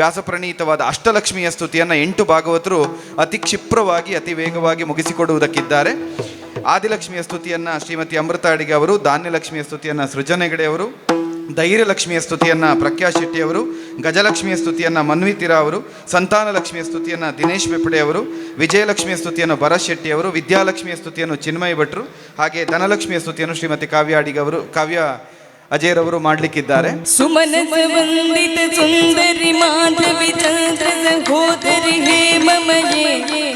ವ್ಯಾಸಪ್ರಣೀತವಾದ ಅಷ್ಟಲಕ್ಷ್ಮಿಯ ಸ್ತುತಿಯನ್ನು ಎಂಟು ಭಾಗವತರು ಅತಿ ಕ್ಷಿಪ್ರವಾಗಿ, ಅತಿ ವೇಗವಾಗಿ ಮುಗಿಸಿಕೊಡುವುದಕ್ಕಿದ್ದಾರೆ. ಆದಿಲಕ್ಷ್ಮಿಯ ಸ್ತುತಿಯನ್ನು ಶ್ರೀಮತಿ ಅಮೃತ ಅಡಿಗೆ ಅವರು, ಧಾನ್ಯಲಕ್ಷ್ಮಿಯ ಸ್ತುತಿಯನ್ನು ಸೃಜನೆಗಡೆ ಅವರು, ಧೈರ್ಯಲಕ್ಷ್ಮಿಯ ಸ್ತುತಿಯನ್ನು ಪ್ರಖ್ಯಾ ಶೆಟ್ಟಿ ಅವರು, ಗಜಲಕ್ಷ್ಮಿಯ ಸ್ತುತಿಯನ್ನು ಮನ್ವಿತಿರಾ ಅವರು, ಸಂತಾನಲಕ್ಷ್ಮಿಯ ಸ್ತುತಿಯನ್ನು ದಿನೇಶ್ ಬೆಪ್ಪಡೆ ಅವರು, ವಿಜಯಲಕ್ಷ್ಮಿಯ ಸ್ತುತಿಯನ್ನು ಭರತ್ ಶೆಟ್ಟಿ ಅವರು, ವಿದ್ಯಾಲಕ್ಷ್ಮಿಯ ಸ್ತುತಿಯನ್ನು ಚಿನ್ಮಯ ಭಟ್ರು, ಹಾಗೆ ಧನಲಕ್ಷ್ಮಿಯ ಸ್ತುತಿಯನ್ನು ಶ್ರೀಮತಿ ಕಾವ್ಯ ಅಡಿಗೆ ಅವರು, ಕಾವ್ಯ ಅಜಯರವರು ಮಾಡ್ಲಿಕ್ಕಿದ್ದಾರೆ. ಸುಮನ ಸುಂದರಿ ಮಾಧವಿ ಚಂದ್ರ ಸಹೋದರಿ ಹೇಮಮಯೇ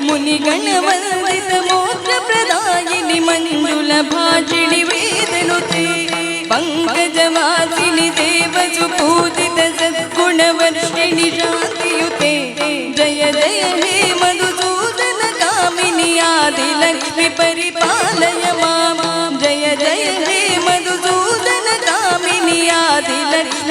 ಮುನಿಗಣ ವಂದಿತ ಮೋಕ್ಷ ಪ್ರದಾಯಿನಿ ಮಂಜುಲ ಭಾಷಿಣಿ ವೇದನುತೆ. ಪಂಕಜವಾಸಿನಿ ದೇವಸು ಪೂಜಿತ ಸದ್ಗುಣ ವರ್ಷಿಣಿ ಶಾಂತಿಯುತೆ.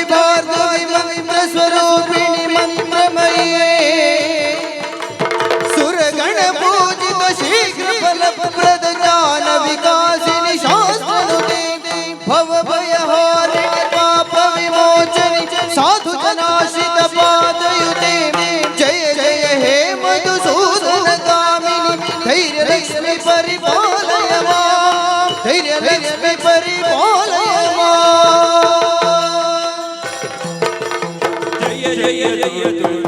जगविभार्गवि मन्त्रस्वरूपिणि मन्त्रमये सुरगणपूजित शीघ्रफलप्रद ज्ञानविकासिनि शास्त्रनुते भवभयहारिणि पापविमोचनि साधुजनाशितपा yeah, yeah, yeah.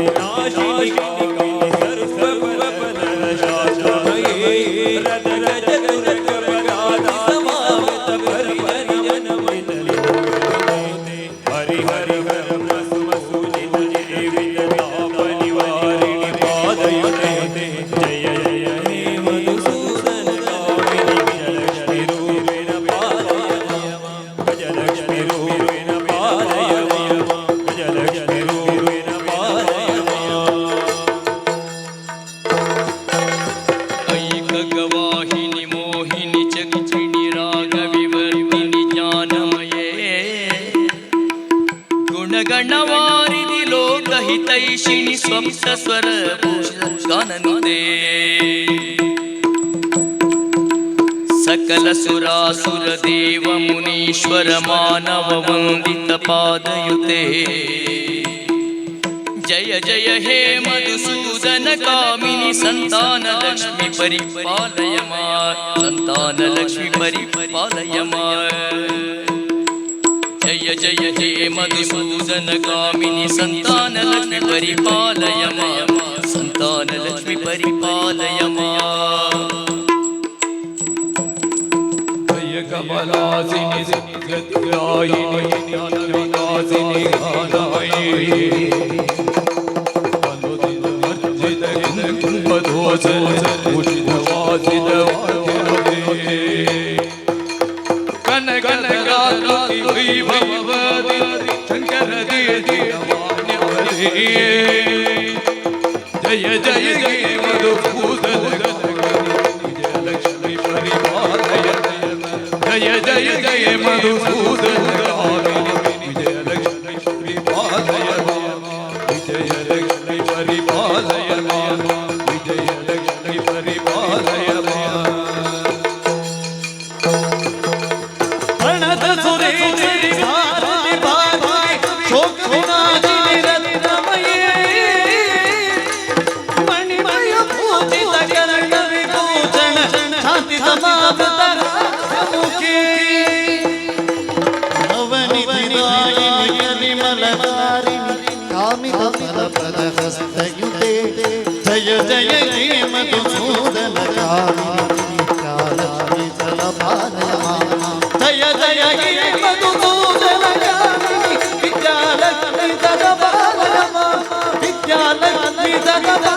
गणवारिलोकहितैषिनि स्वं सस्वरभूषणनुदे सकलसुरासुरदेवमुनीश्वरमानववन्दितपादयुते। जय जय हे मधुसूदनकामिनि सन्तानलक्ष्मि परिपालय मा सन्तानलक्ष्मि परिपालय मा जय जय जय मधुसूदन कामिनी, संतान लक्ष्मी परिपालय संतान लक्ष्मी परिपालय मा कमलासिनि सिद्धिदायिनि ज्ञानविलासिनि गानमयी ವೈಭವದಿ ಶಂಕರದೇವಿ ಮಾನ್ಯವೇ ಜಯ ಜಯ ಜಯ ಮಧುಪೂದಲ ವಿಜಯಲಕ್ಷ್ಮಿ ಪರಿವಾರಯ ಜಯ ಜಯ ಜಯ ಮಧುಸೂದನ విద్యాలయం విద్యాలయం విద్యాలయం